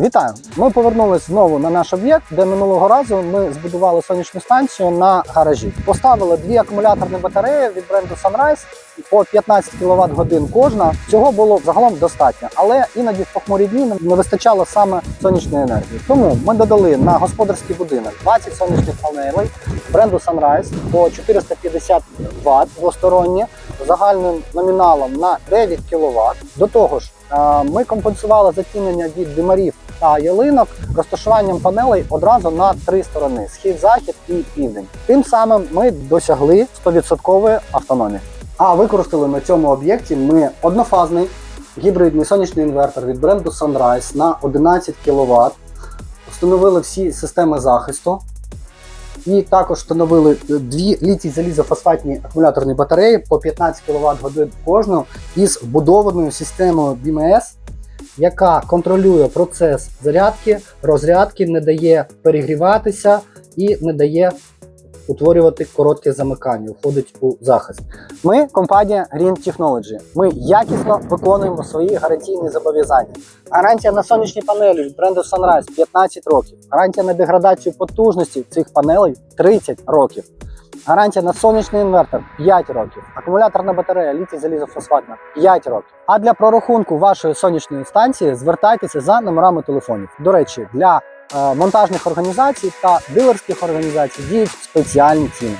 Вітаю! Ми повернулись знову на наш об'єкт, де минулого разу ми збудували сонячну станцію на гаражі. Поставили дві акумуляторні батареї від бренду Sunrise по 15 кВт годин кожна. Цього було загалом достатньо, але іноді в похмурі дні не вистачало саме сонячної енергії. Тому ми додали на господарський будинок 20 сонячних панелей бренду Sunrise по 450 Вт двосторонні загальним номіналом на 9 кВт. До того ж, ми компенсували затінення від димарів та ялинок розташуванням панелей одразу на три сторони: схід, захід і південь. Тим самим ми досягли 100% автономії. А використали на цьому об'єкті ми однофазний гібридний сонячний інвертор від бренду Sunrise на 11 кВт. Встановили всі системи захисту. І також встановили е, дві літій залізофосфатні акумуляторні батареї по 15 кВт годин кожну із вбудованою системою BMS, яка контролює процес зарядки, розрядки, не дає перегріватися і не дає утворювати коротке замикання, входить у захист. Ми компанія Green Technology. Ми якісно виконуємо свої гарантійні зобов'язання. Гарантія на сонячні панелі від бренду Sunrise 15 років. Гарантія на деградацію потужності цих панелей 30 років. Гарантія на сонячний інвертор 5 років. Акумуляторна батарея літій залізофосфатна 5 років. А для прорахунку вашої сонячної станції звертайтеся за номерами телефонів. До речі, для монтажних організацій та дилерських організацій діють спеціальні ціни.